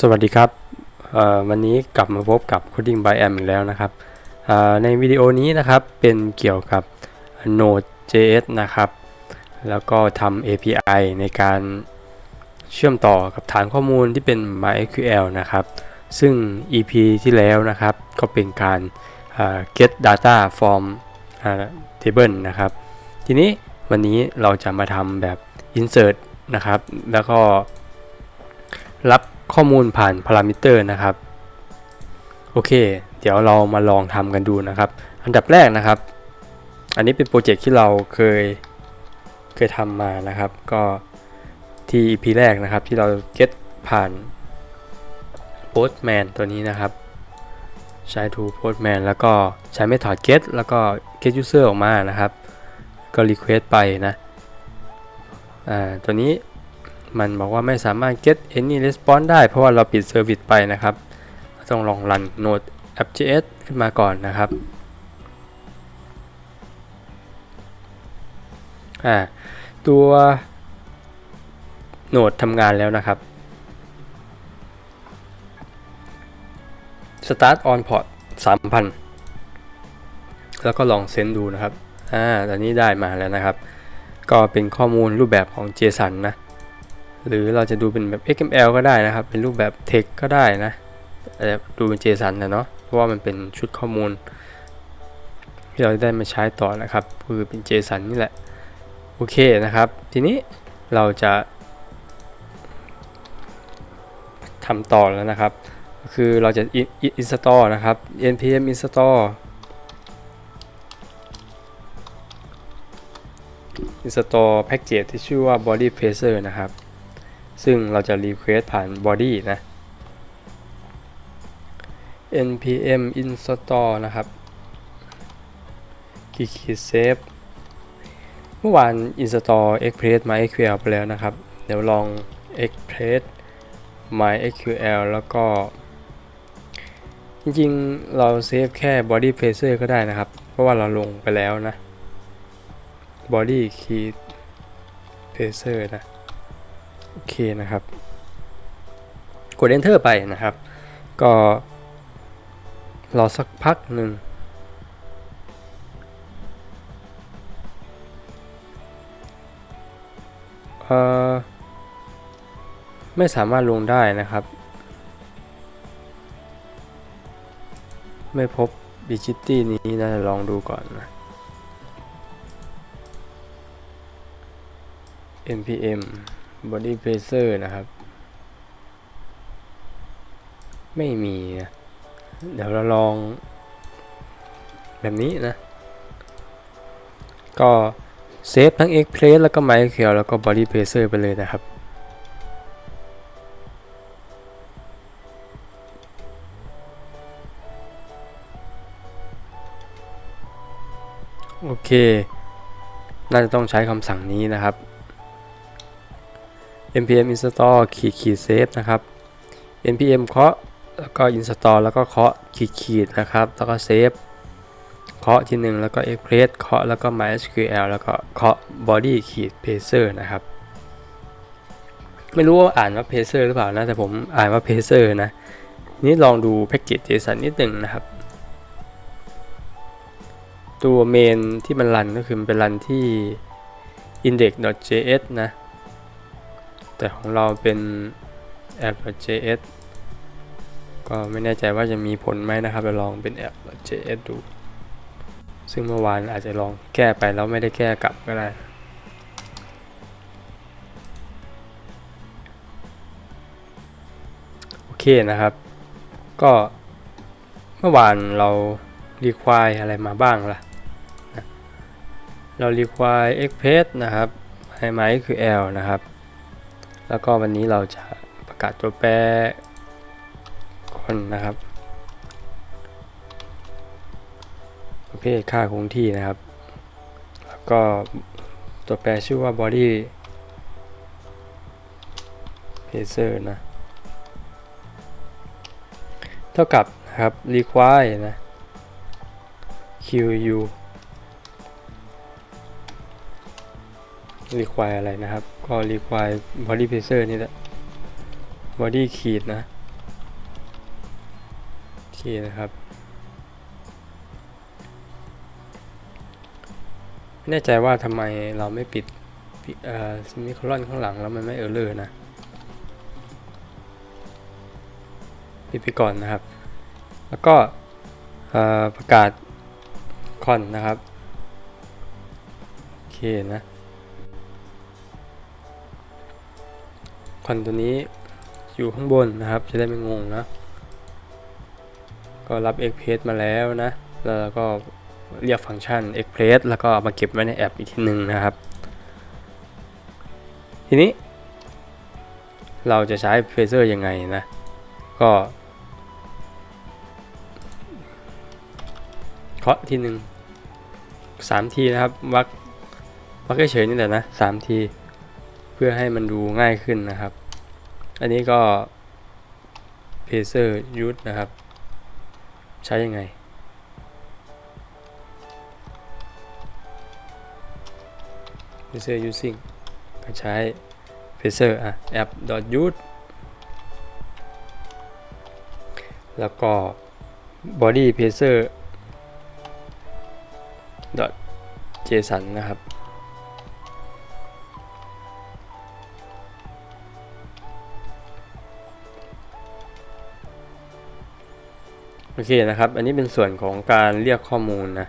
สวัสดีครับวันนี้กลับมาพบกับ Coding by Am อีกแล้วนะครับในวิดีโอนี้นะครับเป็นเกี่ยวกับ Node.js นะครับ แล้วก็ทำ API ในการเชื่อมต่อกับฐานข้อมูลที่เป็น MySQL นะครับ ซึ่ง EP ที่แล้วนะครับก็เป็นการ get data from table นะครับ ทีนี้วันนี้เราจะมาทำแบบ insert นะครับ แล้วก็รับ ข้อมูลผ่านพารามิเตอร์นะครับ โอเค เดี๋ยวเรามาลองทำกันดูนะครับ อันดับแรกนะครับ อันนี้เป็นโปรเจกต์ที่เราเคยเคยทำมานะครับ ก็ที่ EP แรกนะครับที่เรา get ผ่าน Postman ตัวนี้นะครับ ใช้ to Postman แล้วก็ใช้ method get แล้วก็ get user ออกมานะครับ ก็ request ไปนะ อ่า ตัวนี้ มันบอกว่าไม่สามารถ get any response ได้ เพราะว่าเราปิดเซอร์วิสไปนะครับ ต้องลองรัน node app.js ขึ้นมาก่อนนะครับอ่าตัว node ทำงานแล้วนะครับ start on port 3,000 แล้วก็ลองเซนดูนะครับ อ่า ตอนนี้ได้มาแล้วนะครับ ก็เป็นข้อมูลรูปแบบของ JSON นะ หรือเราจะดูเป็นแบบ XML ก็ได้นะครับ เป็นรูปแบบ text ก็ได้นะอาจจะดูเป็น JSON นะเนาะเพราะว่ามันเป็นชุดข้อมูล ที่เราได้มาใช้ต่อนะครับคือเป็น JSON นี่แหละโอเคนะครับ ทีนี้เราจะทำต่อแล้วนะครับ คือเราจะ install นะครับ npm install install package ที่ชื่อว่า body tracer นะครับ ซึ่งเราจะ request ผ่าน body นะ npm install นะครับคีย์ save เมื่อวาน install express mysql ไปแล้วนะครับ เดี๋ยวลอง express mysql แล้วก็ จริงๆ เราเซฟแค่ body tracer ก็ได้นะครับ เพราะว่าเราลงไปแล้วนะ body key tracer นะ โอเคนะครับ กด enter ไปนะครับ ก็รอสักพักหนึ่งไม่สามารถลงได้นะครับ ไม่พบ b i g i t y นี้นะลองดูก่อนนะ npm body tracer นะครับ ไม่มีนะเดี๋ยวเราลอง แบบนี้นะ ก็เซฟทั้ง Express แล้วก็ MySQL แล้วก็ Body Tracer ไปเลยนะครับโอเค น่าจะต้องใช้คำสั่งนี้นะครับ npm install ขีดขีด save นะครับ npm เคาะแล้วก็ install แล้วก็เคาะขีดขีดนะครับ แล้วก็ save เคาะทีหนึ่งแล้วก็ express เคาะแล้วก็ mysql แล้วก็เคาะ body ขีด pacer นะครับ ไม่รู้ว่าอ่านว่า pacer หรือเปล่านะ แต่ผมอ่านว่า pacer นะ นี่ลองดู package json นิดหนึ่งนะครับตัวเมนที่มันรันก็คือมันเป็นรันที่ index.js นะ แต่ของเราเป็น app.js ก็ไม่แน่ใจว่าจะมีผลไหมนะครับเราลองเป็น app.js ดู ซึ่งเมื่อวานอาจจะลองแก้ไปแล้วไม่ได้แก้กลับก็ได้ โอเคนะครับ ก็เมื่อวานเรา require อะไรมาบ้างล่ะ เรา require express นะครับให้ MySQL นะครับ แล้วก็วันนี้เราจะประกาศตัวแปรคนนะครับ ประเภทค่าคงที่นะครับ แล้วก็ตัวแปรชื่อว่า body pacer นะ เท่ากับนะครับ require นะ qu require อะไรนะครับ ก็ require body pacer นี่แหละ body ขีดนะนะครับ ไม่แน่ใจว่าทำไมเราไม่ปิดเอ่อซิมิโคลอนข้างหลังแล้วมันไม่เออร์เลอร์นะ ปิดไปก่อนนะครับ แล้วก็ประกาศคอนนะครับ โอเคนะ คอนตัวนี้อยู่ข้างบนนะครับ จะได้ไม่งงนะ ก็รับ Express มาแล้วนะ แล้วก็เรียกฟังก์ชัน Express แล้วก็มาเก็บไว้ในแอปอีกทีหนึ่งนะครับ ทีนี้ เราจะใช้ Phaser ยังไงนะ ก็เคาะทีหนึ่งสามทีนะครับ วักวักเฉยนี่แหละนะสามที เพื่อให้มันดูง่ายขึ้นนะครับ อันนี้ก็ Phaser Use นะครับ ใช้ยังไง Phaser using ก็ใช้ Phaser อะ app use แล้วก็ body Phaser json นะครับ โอเคนะครับ อันนี้เป็นส่วนของการเรียกข้อมูลนะ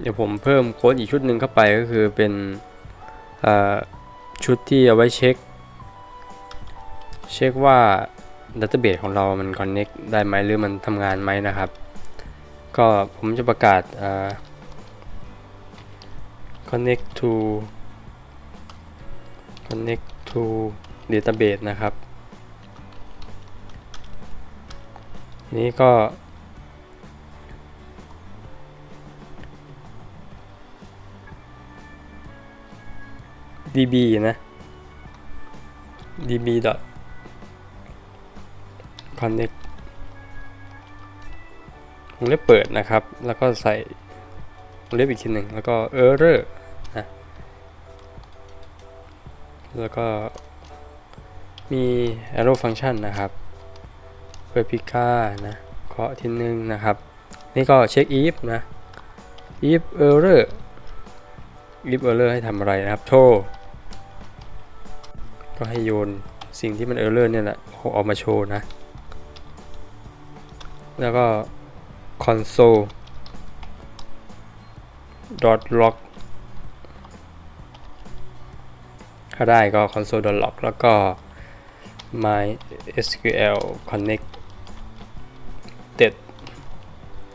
เดี๋ยวผมเพิ่มโค้ดอีกชุดหนึ่งเข้าไปก็คือเป็นชุดที่เอาไว้เช็ค เช็คว่าดัตเตอร์เบสของเรามัน connect ได้ไหมหรือมันทำงานไหมนะครับ ก็ผมจะประกาศ connect to connect to database นะครับ นี้ก็ db นะ db dot connect ผมเล็บเปิดนะครับ แล้วก็ใส่วงเล็บอีกทีหนึ่งแล้วก็ error นะแล้วก็มี arrow function นะครับ replica นะเคาะทีหนึ่งนะครับ นี่ก็เช็ค if นะ if error if error ให้ทำอะไรนะครับ โชว์ ก็ให้โยนสิ่งที่มัน error เนี่ยแหละออกมาโชว์นะ แล้วก็ console dot log ถ้าได้ก็ console dot log แล้วก็ my sql connect ted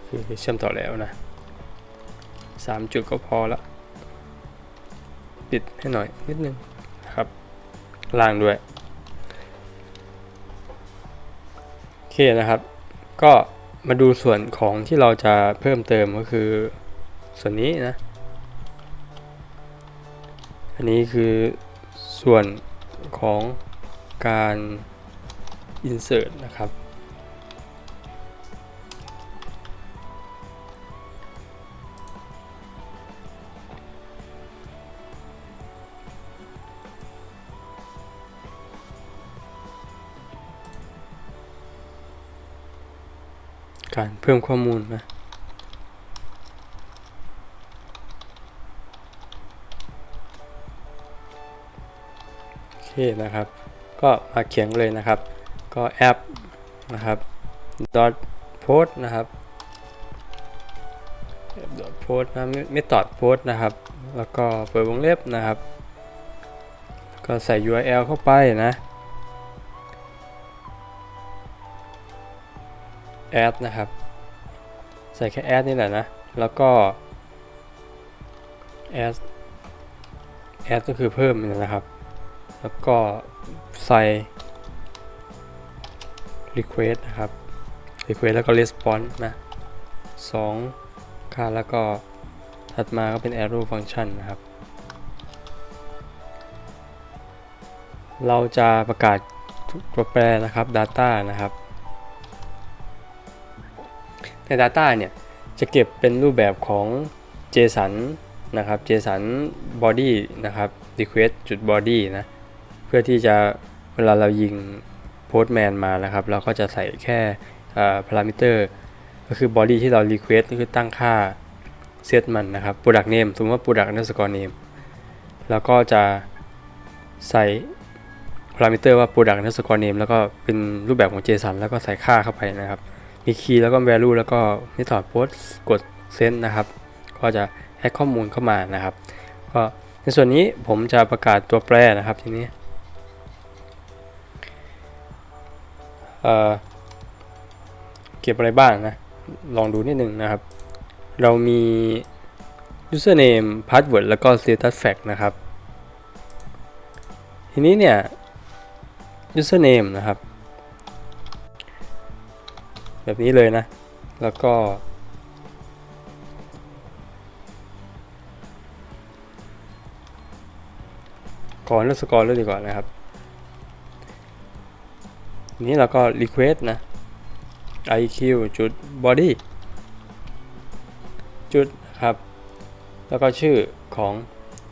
คือเชื่อมต่อแล้วนะ 3 จุดก็พอละ ปิดให้หน่อยนิดนึงนะครับ ล่างด้วย โอเคนะครับ ก็ มาดูส่วนของที่เราจะเพิ่มเติมก็คือส่วนนี้นะ อันนี้คือส่วนของการ insert นะครับ การเพิ่มข้อมูลนะโอเคนะครับ ก็มาเขียนเลยนะครับ ก็แอปนะครับ dot post นะครับ dot post นะไม่ตอด post นะครับ แล้วก็เปิดวงเล็บนะครับ ก็ใส่ URL เข้าไปนะ add นะครับ ใส่แค่ add นี่แหละนะ แล้วก็ add add ก็คือเพิ่มนี่นะครับ แล้วก็ใส่ request นะครับ request แล้วก็ response นะสองค่าแล้วก็ถัดมาก็เป็น arrow function นะครับ เราจะประกาศตัวแปรนะครับ data นะครับ ใน Data เนี่ยจะเก็บเป็นรูปแบบของ JSON นะครับ JSON body นะครับ request จุด body นะเพื่อที่จะเวลาเรายิง postman มานะครับ เราก็จะใส่แค่พารามิเตอร์ก็คือ body ที่เรา request ก็คือตั้งค่าเซตมันนะครับ product name สมมติว่า product underscore name แล้วก็จะใส่พารามิเตอร์ว่า product underscore name แล้วก็เป็นรูปแบบของ JSON แล้วก็ใส่ค่าเข้าไปนะครับ มีคีย์แล้วก็ value แล้วก็ method post กด send นะครับ ก็จะให้ข้อมูลเข้ามานะครับ ก็ในส่วนนี้ผมจะประกาศตัวแปรนะครับทีนี้เอ่อเก็บอะไรบ้างนะ ลองดูนิดนึงนะครับ เรามี username password แล้วก็ status fact นะครับ ทีนี้เนี่ย username นะครับ แบบนี้เลยนะ แล้วก็ ก่อนเลือกสกอร์เลยดีกว่านะครับ นี้เราก็ request นะ iq จุด body จุดครับ แล้วก็ชื่อของ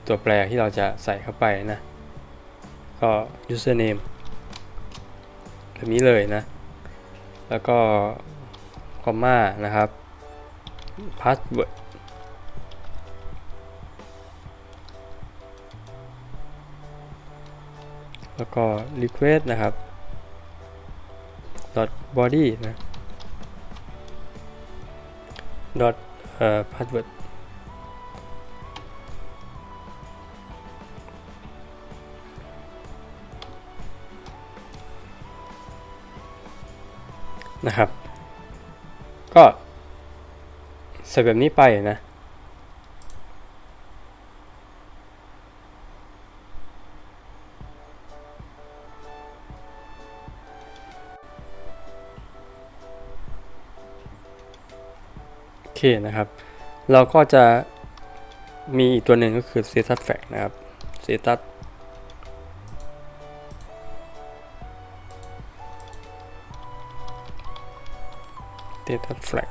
ตัวแปรที่เราจะใส่เข้าไปนะ ก็ username แบบนี้เลยนะ แล้วก็ คอมมานะครับพาสเวิร์ดแล้วก็ request นะครับ dot body นะ dot เอ่ร์ทเวิร์ดนะครับ ก็ใส่แบบนี้ไปนะ โอเคนะครับ เราก็จะมีอีกตัวหนึ่งก็คือ status fact นะครับ status status flag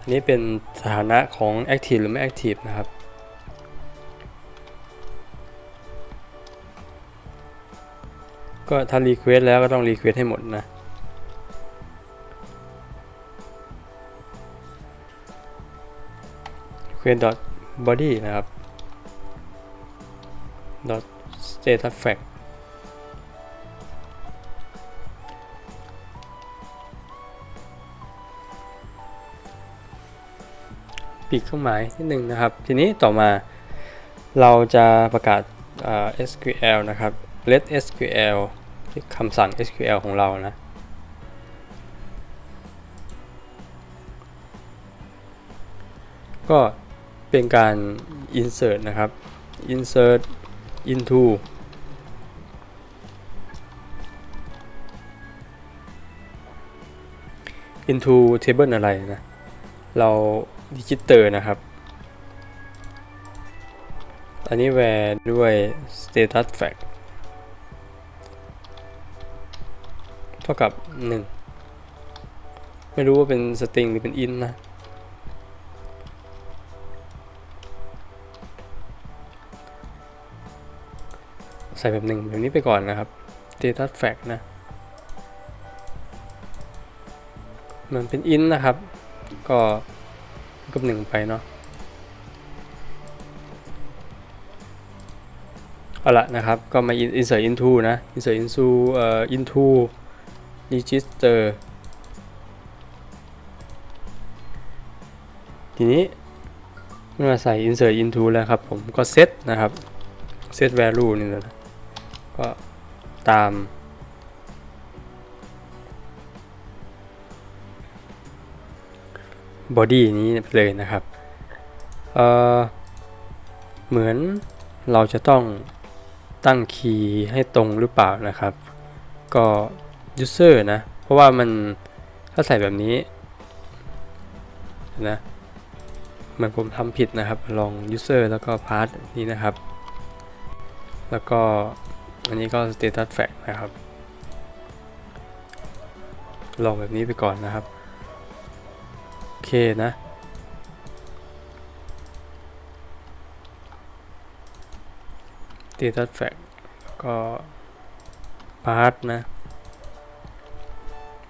อันนี้เป็นสถานะของ active หรือไม่ active นะครับ ก็ถ้า request แล้วก็ต้อง request ให้หมดนะ request dot body นะครับ dot status fact ปีกเครื่องหมายนิดหนึ่งนะครับ ทีนี้ต่อมาเราจะประกาศอ่า SQL นะครับ let SQL คำสั่ง SQL ของเรานะก็เป็นการ insert นะครับ insert into into table อะไรนะ เรา ดิจิเตอร์นะครับ อันนี้แวร์ด้วย status fact เท่ากับ 1 ไม่รู้ว่าเป็น string หรือเป็น int นะใส่แบบหนึ่งแบบนี้ไปก่อนนะครับ status fact นะ มันเป็น int นะครับ ก็ กับหนึ่งไปเนาะเอาละนะครับ ก็มา insert into นะ insert into เอ่อ into register ทีนี้เมื่อใส่ insert into แล้วครับผมก็ set นะครับ set value นี่แหละก็ตาม body นี้เลยนะครับเเหมือนเราจะต้องตั้งคีย์ให้ตรงหรือเปล่านะครับ ก็ user นะ เพราะว่ามันถ้าใส่แบบนี้นะเหมือนผมทำผิดนะครับ ลอง user แล้วก็ path นี้นะครับ แล้วก็อันนี้ก็ status fact นะครับ ลองแบบนี้ไปก่อนนะครับ เคนะ d ีทั f แฟกก็พาร์ทนะ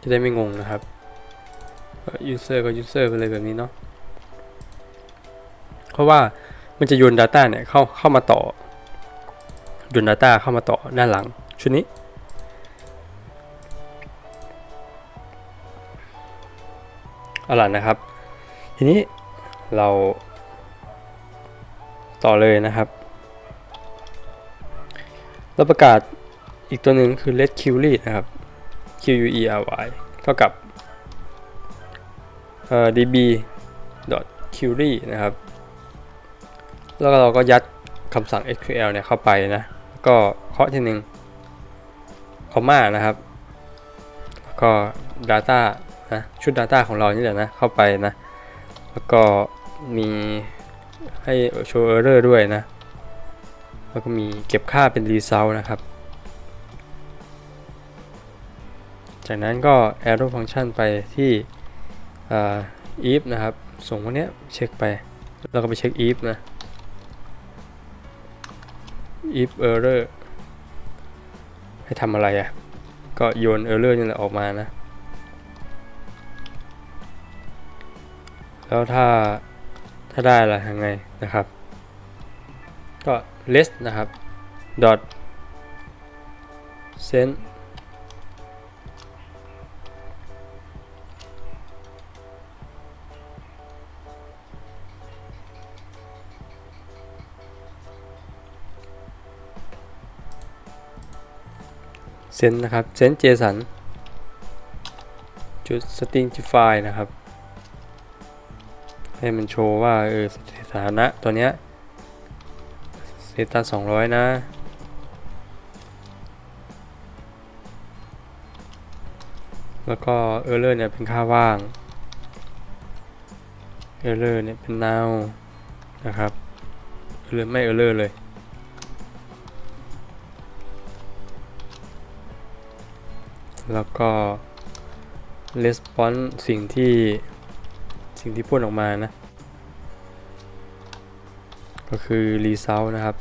จะได้ไม่งงนะครับยูเซอร์ก็ยูเซอร์ไปเลยแบบนี้เนาะเพราะว่ามันจะโยน Data เนี่ยเข้าเข้ามาต่อโยน Data เข้ามาต่อด้านหลังชุดนี้ เอาล่ะนะครับ ทีนี้เราต่อเลยนะครับ เราประกาศอีกตัวหนึ่งคือ let query นะครับ q u e r y เท่ากับ db query นะครับ แล้วเราก็ยัดคำสั่ง SQL เนี่ยเข้าไปนะ ก็เคาะทีหนึ่งคอมมานะครับ แล้วก็ Data นะชุด Data ของเรานี่แหละนะ เข้าไปนะ แล้วก็มีให้โชว์ error ด้วยนะ แล้วก็มีเก็บค่าเป็น result นะครับ จากนั้นก็ arrow function ไปที่อ if นะครับ ส่งวกเนี้เช็คไป แล้วก็ไปเช็ค if นะ if error ให้ทำอะไรอะ่ะ ก็โยน error นี่แหละออกมานะ แล้วถ้าถ้าได้ละยังไงนะครับ ก็ list นะครับ dot send send นะครับ send json จุด stringify นะครับ ให้มันโชว์ว่าเออสถานะตัวเนี้ยเซตัส200นะแล้วก็ error เนี่ยเป็นค่าว่าง error เนี่ยเป็น null นะครับ error ไม่ error เลย แล้วก็ response สิ่งที่ สิ่งที่พูดออกมานะ ก็คือ result นะครับ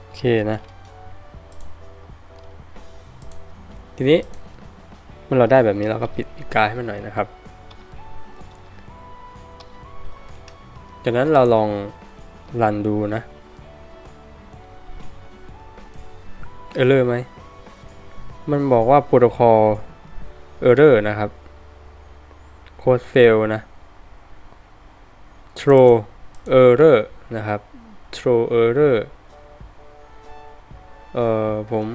โอเคนะ ทีนี้เมื่อเราได้แบบนี้เราก็ปิดอีกาให้มันหน่อยนะครับ จากนั้นเราลองรันดูนะ เออร์เรอร์ไหม มันบอกว่าโปรโตคอลเออร์เรอร์นะครับ โค้ดเฟลนะ throw error นะครับ throw error เอ่อ ผม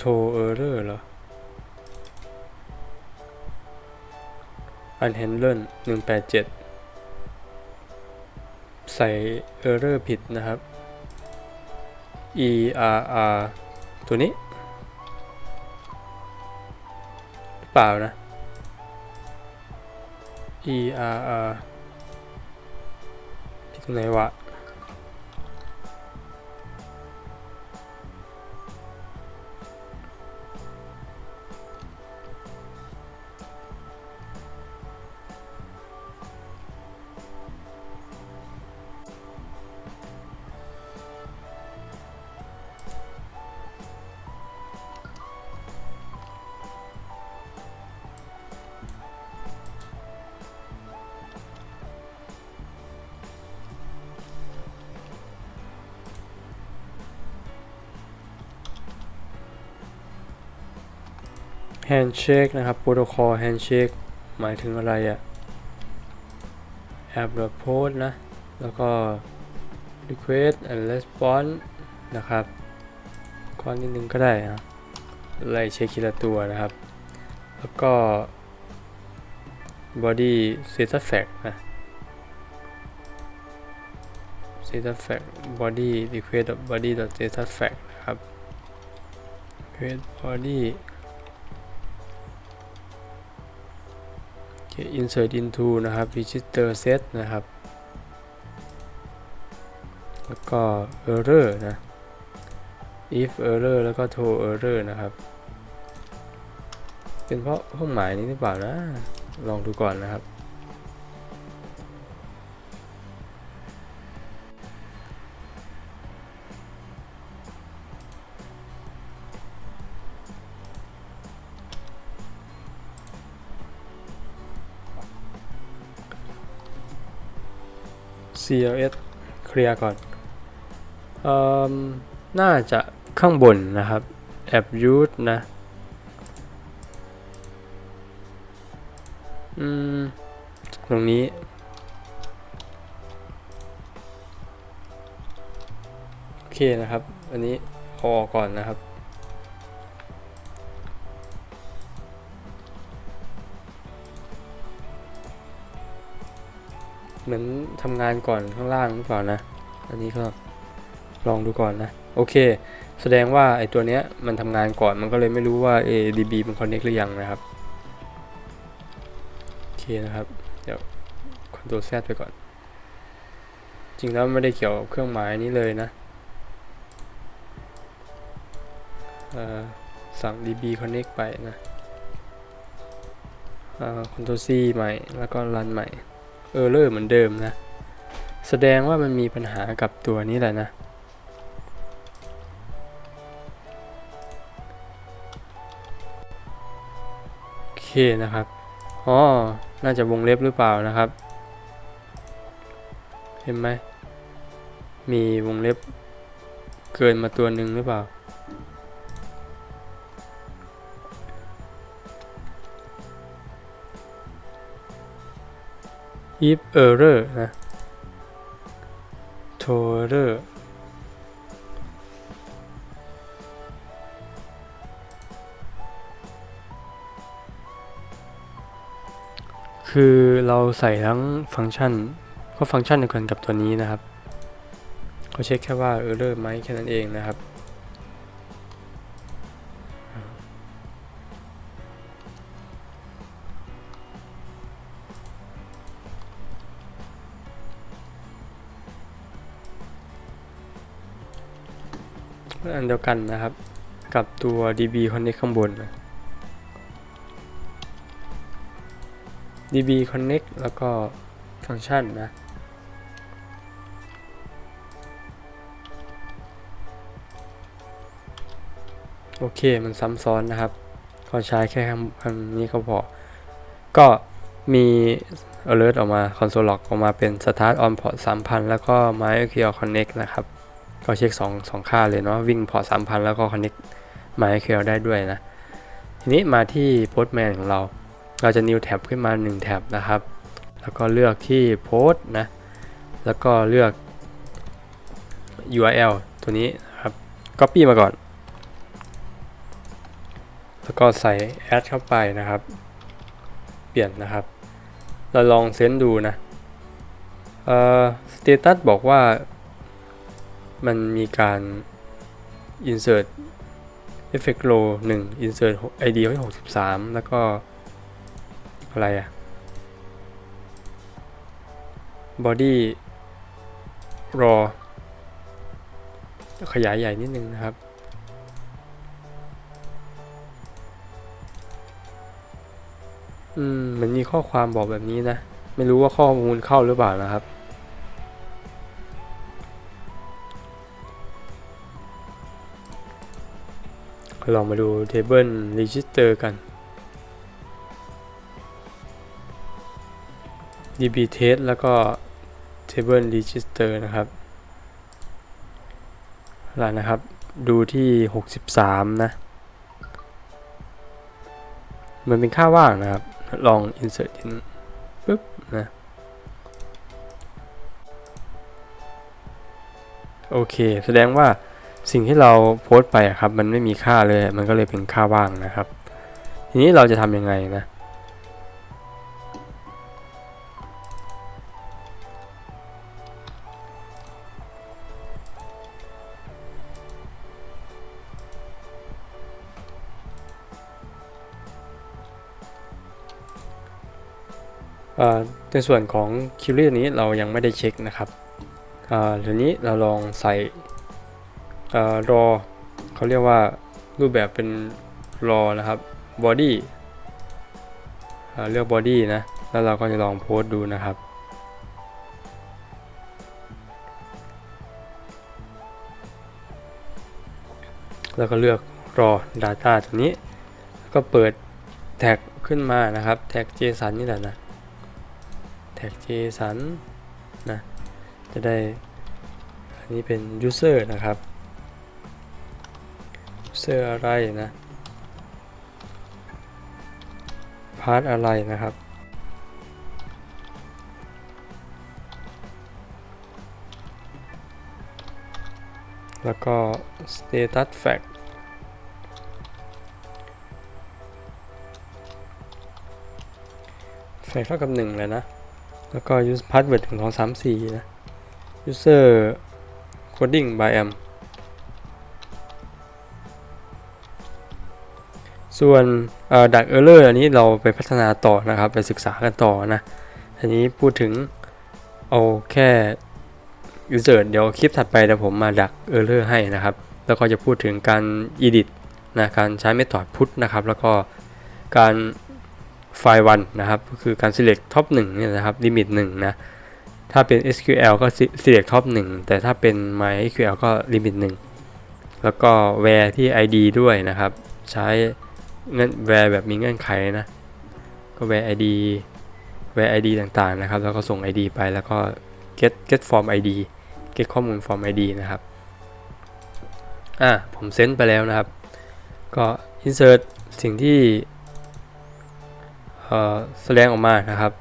throw error เหรอ unhandlen 187 ใส่ error ผิดนะครับ ERR ตัวนี้หรือเปล่านะ ERR ที่ตรงไหนวะ handshake นะครับ protocol handshake หมายถึงอะไรอะ app post นะ แล้วก็ request and response นะครับข้อนิดนึงก็ได้นะไล่เช็คทีละตัวนะครับ แล้วก็ body status flag นะ status flag body request body status flag นะครับ request body insert into นะครับ register set นะครับ แล้วก็ error นะ if error แล้วก็ to error นะครับ เป็นเพราะเครื่องหมายนี้หรือเปล่านะ ลองดูก่อนนะครับ CLS เคลียร์ก่อนเอ่มน่าจะข้างบนนะครับแอบยูดนะอืมตรงนี้โอเคนะครับ อันนี้เอาออกก่อนนะครับ เหมือนทำงานก่อนข้างล่างหรือเปล่านะ อันนี้ก็ลองดูก่อนนะ โอเค แสดงว่าไอตัวเนี้ยมันทำงานก่อนมันก็เลยไม่รู้ว่า ADB มัน connect หรือยังนะครับ โอเคนะครับ เดี๋ยว Ctrl Z ไปก่อน จริงแล้วไม่ได้เกี่ยวกับเครื่องหมายนี้เลยนะเอ่อสั่ง db connect ไปนะเอ่อ Ctrl C ใหม่ แล้วก็รันใหม่ เออเลอร์เหมือนเดิมนะ แสดงว่ามันมีปัญหากับตัวนี้แหละนะโอเคนะครับอ๋อน่าจะวงเล็บหรือเปล่านะครับ เห็นไหมมีวงเล็บเกินมาตัวหนึ่งหรือเปล่า if error นะ torer คือเราใส่ทั้งฟังก์ชัน ก็ฟังก์ชันเดียวกันกับตัวนี้นะครับเขาเช็คแค่ว่า error ไหมแค่นั้นเองนะครับ อันเดียวกันนะครับ กับตัว db connect ข้างบนนะ db connect แล้วก็ฟังก์ชันนะโอเคมันซ้ำซ้อนนะครับ ก็ใช้แค่คำคำนี้ก็พอ ก็มี alert ออกมา console log ออกมาเป็น start on port 3000 แล้วก็ MySQL connect นะครับ ก็เช็ค2 2ค่าเลยเนาะวิ่งพอ3,000 แล้วก็ connect MySQL ได้ด้วยนะ ทีนี้มาที่ Postman ของเรา เราจะ new tab ขึ้นมา 1 แท็บนะครับ แล้วก็เลือกที่ post นะ แล้วก็เลือก URL ตัวนี้นะครับ copy มาก่อน แล้วก็ใส่ add เข้าไปนะครับ เปลี่ยนนะครับ เราลองเซนดูนะ เอ่อ status บอกว่า มันมีการ insert effect row 1 insert id ไว้63 แล้วก็ อะไรอะ body raw ขยายใหญ่นิดนึงนะครับ อืมมันมีข้อความบอกแบบนี้นะ ไม่รู้ว่าข้อมูลเข้าหรือเปล่านะครับ ลองมาดู Table Register กัน db test แล้วก็ Table Register นะครับแล้วนะครับ ดูที่ 63 นะ มันเป็นค่าว่างนะครับ ลอง insert in ปึ๊บนะ โอเค แสดงว่า สิ่งที่เราโพสต์ไปครับมันไม่มีค่าเลยมันก็เลยเป็นค่าว่างนะครับ ทีนี้เราจะทำยังไงนะเอ่อในส่วนของ query นี้เรายังไม่ได้เช็คนะครับอ่าทีนี้เราลองใส่ เอ่อ raw เขาเรียกว่ารูปแบบเป็น raw นะครับ body เอ่อเลือก body นะ แล้วเราก็จะลองโพสต์ดูนะครับแล้วก็เลือกรอ Data ตรงนี้ ก็เปิดแท็กขึ้นมานะครับ แท็ก JSON นี่แหละนะ แท็ก JSON นะ จะได้ อันนี้เป็น user นะครับ user อะไรนะ พาร์ทอะไรนะครับ แล้วก็ status fact แฟกเท่ากับหนึ่งเลยนะ แล้วก็ use password ถึงสองสามสี่นะ user coding by m ส่วนดักเออร์เลอร์อันนี้เราไปพัฒนาต่อนะครับ ไปศึกษากันต่อนะ อันนี้พูดถึงเอาแค่ user เดี๋ยวคลิปถัดไปเดี๋ยวผมมาดักเออร์เลอร์ให้นะครับ แล้วก็จะพูดถึงการ edit นะการใช้ method put นะครับ แล้วก็การไฟล์1นะครับ ก็คือการ select top 1เนี่ยนะครับ limit 1นะ ถ้าเป็น SQL ก็ select top 1 แต่ถ้าเป็น MySQL ก็ limit 1 แล้วก็ where ที่ ID ด้วยนะครับ ใช้ เงื่อน where แบบมีเงื่อนไขนะ ก็ where ID where ID ต่างๆนะครับ แล้วก็ส่ง ID ไปแล้วก็ get get form ID get ข้อมูล form ID นะครับ อะผมเซนไปแล้วนะครับ ก็ insert สิ่งที่เอ่อแสดงออกมานะครับ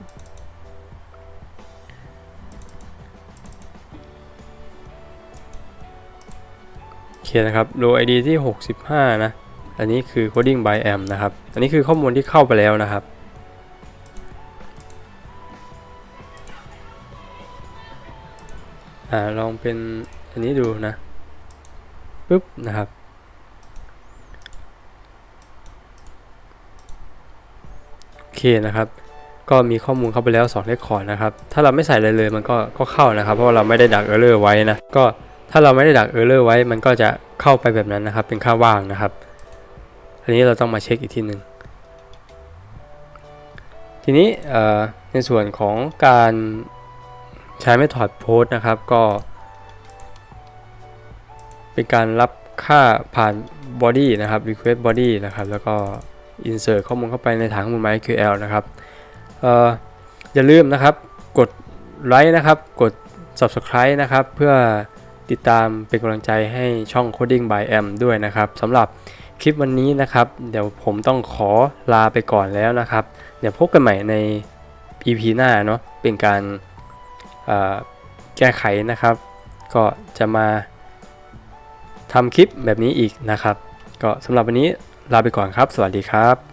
โอเคนะครับ row ID ที่ 65 นะ อันนี้คือ coding by am นะครับ อันนี้คือข้อมูลที่เข้าไปแล้วนะครับ อ่า ลองเป็นอันนี้ดูนะปุ๊บ นะครับ โอเคนะครับ ก็มีข้อมูลเข้าไปแล้ว2เลขคอร์ดนะครับ ถ้าเราไม่ใส่อะไรเลยมันก็ก็เข้านะครับ เพราะาเราไม่ได้ดักเออร์เลอร์ไว้นะ ก็ถ้าเราไม่ได้ดักเออร์เลอร์ไว้ มันก็จะเข้าไปแบบนั้นนะครับ เป็นค่าว่างนะครับ อันนี้เราต้องมาเช็คอีกทีหนึ่งทีนี้ในส่วนของการใช้ไม่ถอดโพสนะครับก็ เป็นการรับค่าผ่าน body นะครับ request body นะครับ แล้วก็ insert ข้อมูลเข้าไปในฐานข้อมูล MySQL นะครับออย่าลืมนะครับกดไลค์นะครับ กด subscribe นะครับ เพื่อติดตามเป็นกำลังใจให้ช่อง Coding by M ด้วยนะครับสำหรับ คลิปวันนี้นะครับ เดี๋ยวผมต้องขอลาไปก่อนแล้วนะครับ เดี๋ยวพบกันใหม่ใน EP หน้าเนาะเป็นการแก้ไขนะครับ ก็จะมาทำคลิปแบบนี้อีกนะครับ ก็สำหรับวันนี้ลาไปก่อนครับ สวัสดีครับ